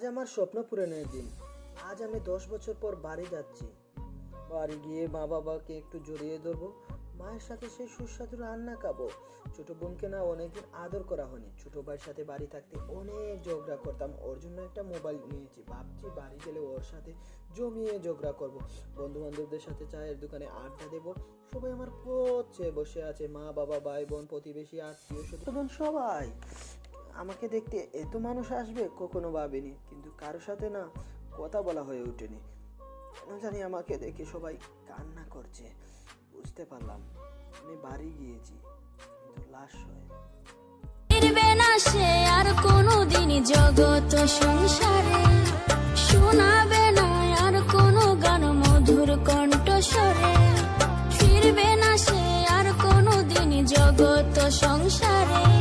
আজ আমার স্বপ্ন পূরণের দিন। আজ আমি দশ বছর পর বাড়ি যাচ্ছি। বাড়ি গিয়ে মা বাবাকে একটু জড়িয়ে ধরবো। মায়ের সাথে সেই সুস্বাদু রান্না খাব। ছোট বোনকে না অনেকদিন আদর করা হয়নি। ছোট ভাইয়ের সাথে বাড়ি থাকতে অনেক ঝগড়া করতাম। ওর জন্য একটা মোবাইল নিয়েছি। ভাবছি বাড়ি গেলে ওর সাথে জমিয়ে ঝগড়া করব। বন্ধু বান্ধবদের সাথে চায়ের দোকানে আড্ডা দেবো। সবাই আমার পথে বসে আছে। মা বাবা, ভাই বোন, প্রতিবেশী আত্মীয় সবাই। আমাকে দেখতে এত মানুষ আসবে কখনো ভাবিনি, কিন্তু কারোর সাথে না কথা বলা হয়ে ওঠেনি। কেন জানি আমাকে দেখে সবাই কান্না করছে। বুঝতে পারলাম, আমি বাড়ি গিয়েছি, কিন্তু লাশ হয়ে। না সে আর কোনোদিন জগৎ সংসারে। শোনাবে না আর কোনো গান মধুর কণ্ঠস্বরে। ফিরবে না সে আর কোনোদিন জগৎ সংসারে।